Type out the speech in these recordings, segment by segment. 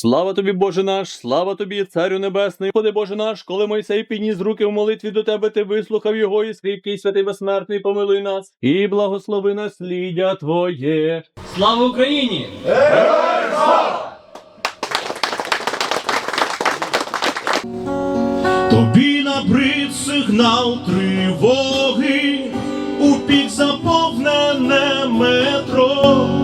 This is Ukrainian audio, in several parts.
Слава тобі, Боже наш, слава тобі, Царю Небесний, Господи Боже наш, коли Мойсей підніс руки в молитві до тебе, ти вислухав його, і скріпкий святий безсмертний, помилуй нас, і благослови насліддя Твоє. Слава Україні! Тобі набрид сигнал тривоги, у пік заповнене метро.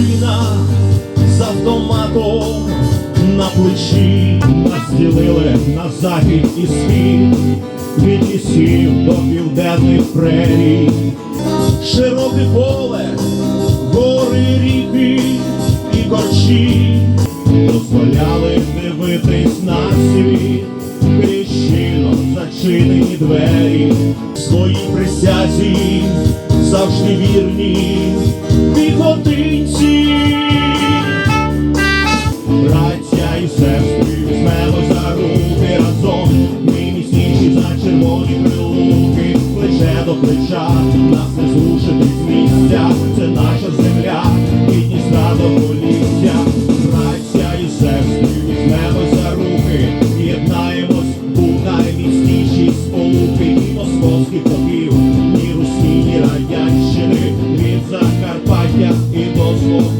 Простий з автоматом на плечі. Нас ділили на захід і схід, від лісів до південних прерій, широке поле, гори, ріки і корчі. Дозволяли дивитись на світ, крізь щільно зачинені двері, своїй присязі завжди вірні. Піхотинці. Червоні прилуки, плече до плеча, нас не зрушити з місця, це наша земля, від Дністра до полісся. Браття і сестри, візьмемо за руки, єднаємось у найміцнішій сполуки. І московських поків, ні Русі, ні Радянщини, від Закарпаття і до Слобожанщини.